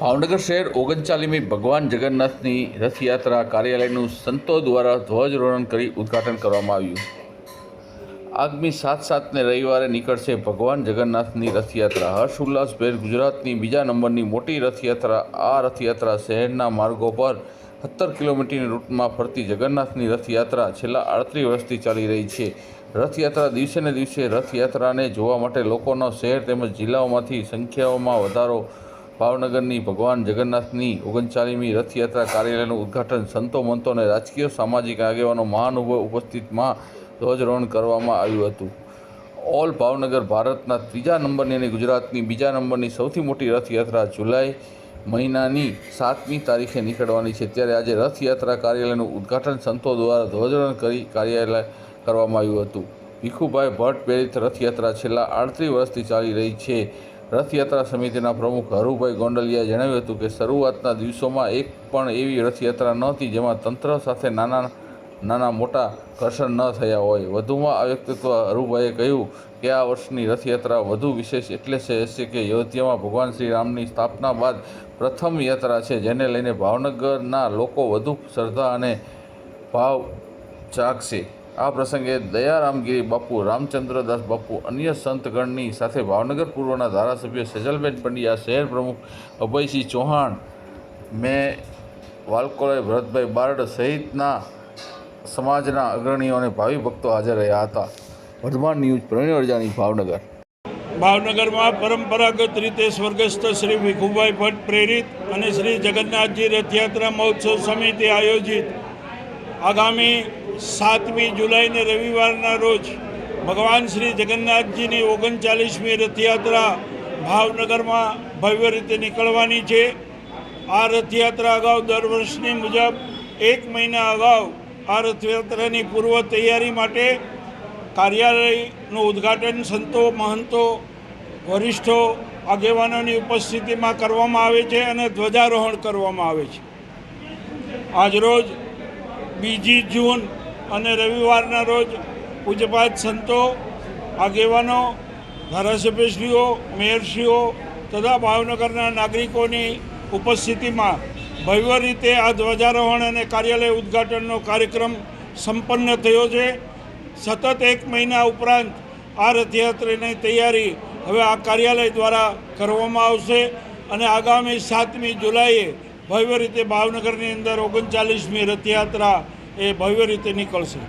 ભાવનગર શહેર ઓગણચાલીમી ભગવાન જગન્નાથની રથયાત્રા કાર્યાલયનું સંતો દ્વારા ધ્વજરોહણ કરી ઉદ્ઘાટન કરવામાં આવ્યું. આગામી સાત સાતને રવિવારે નીકળશે ભગવાન જગન્નાથની રથયાત્રા. હર્ષ ઉલ્લાસભેર ગુજરાતની બીજા નંબરની મોટી રથયાત્રા. આ રથયાત્રા શહેરના માર્ગો પર સત્તર કિલોમીટરની રૂટમાં ફરતી જગન્નાથની રથયાત્રા છેલ્લા આડત્રીસ વર્ષથી ચાલી રહી છે. રથયાત્રા દિવસે ને દિવસે રથયાત્રાને જોવા માટે લોકોનો શહેર તેમજ જિલ્લાઓમાંથી સંખ્યાઓમાં વધારો ભાવનગરની ભગવાન જગન્નાથની ઓગણચાલીમી રથયાત્રા કાર્યાલયનું ઉદ્ઘાટન સંતો, મંતો અને રાજકીય સામાજિક આગેવાનો મહાનુભાવ ઉપસ્થિતમાં ધ્વજરોહણ કરવામાં આવ્યું હતું. ઓલ ભાવનગર ભારતના ત્રીજા નંબરની અને ગુજરાતની બીજા નંબરની સૌથી મોટી રથયાત્રા જુલાઈ મહિનાની સાતમી તારીખે નીકળવાની છે. ત્યારે આજે રથયાત્રા કાર્યાલયનું ઉદ્ઘાટન સંતો દ્વારા ધ્વજરોહણ કરી કાર્યાલય કરવામાં આવ્યું હતું. ભીખુભાઈ ભટ્ટ પ્રેરિત રથયાત્રા છેલ્લા આડત્રીસ વર્ષથી ચાલી રહી છે. રથયાત્રા સમિતિના પ્રમુખ હરુભાઈ ગોંડલિયાએ જણાવ્યું હતું કે શરૂઆતના દિવસોમાં એક પણ એવી રથયાત્રા નહોતી જેમાં તંત્ર સાથે નાના નાના મોટા ઘર્ષણ ન થયા હોય. વધુમાં આ વ્યક્તિત્વ હરુભાઈએ કહ્યું કે આ વર્ષની રથયાત્રા વધુ વિશેષ એટલે છે કે અયોધ્યામાં ભગવાન શ્રી રામની સ્થાપના બાદ પ્રથમ યાત્રા છે, જેને લઈને ભાવનગરના લોકો વધુ શ્રદ્ધા અને ભાવ જાગશે. આ પ્રસંગે દયારામગીરી બાપુ, રામચંદ્રદાસ બાપુ, અન્ય સંતગણની સાથે ભાવનગર પૂર્વના ધારાસભ્ય સેજલબેન પંડ્યા, શહેર પ્રમુખ અભયસિંહ ચૌહાણ, મેં. વાલકોળે, ભરતભાઈ બારડ સહિતના સમાજના અગ્રણીઓ અને ભાવિ ભક્તો હાજર રહ્યા હતા. વર્ધમાન ન્યૂઝ પ્રવીણ અરજાની ભાવનગર. ભાવનગરમાં પરંપરાગત રીતે સ્વર્ગસ્થ શ્રી ભીખુભાઈ ભટ્ટ પ્રેરિત અને શ્રી જગન્નાથજી રથયાત્રા મહોત્સવ સમિતિ આયોજિત આગામી સાતમી જુલાઈને રવિવારના રોજ ભગવાન શ્રી જગન્નાથજીની ઓગણચાલીસમી રથયાત્રા ભાવનગરમાં ભવ્ય રીતે નીકળવાની છે. આ રથયાત્રા અગાઉ દર વર્ષની મુજબ એક મહિના અગાઉ આ રથયાત્રાની પૂર્વ તૈયારી માટે કાર્યાલયનું ઉદ્ઘાટન સંતો, મહંતો, વરિષ્ઠો, આગેવાનોની ઉપસ્થિતિમાં કરવામાં આવે છે અને ધ્વજારોહણ કરવામાં આવે છે. આજરોજ બીજી જૂન અને રવિવારના રોજ પૂજપાત સંતો, આગેવાનો, ધારાસભ્યશ્રીઓ, મેયરશ્રીઓ તથા ભાવનગરના નાગરિકોની ઉપસ્થિતિમાં ભવ્ય રીતે આ ધ્વજારોહણ અને કાર્યાલય ઉદ્ઘાટનનો કાર્યક્રમ સંપન્ન થયો છે. સતત એક મહિના ઉપરાંત આ રથયાત્રાની તૈયારી હવે આ કાર્યાલય દ્વારા કરવામાં આવશે અને આગામી સાતમી જુલાઈએ ભવ્ય રીતે ભાવનગરની અંદર ઓગણચાલીસમી રથયાત્રા એ ભવ્ય રીતે નીકળશે.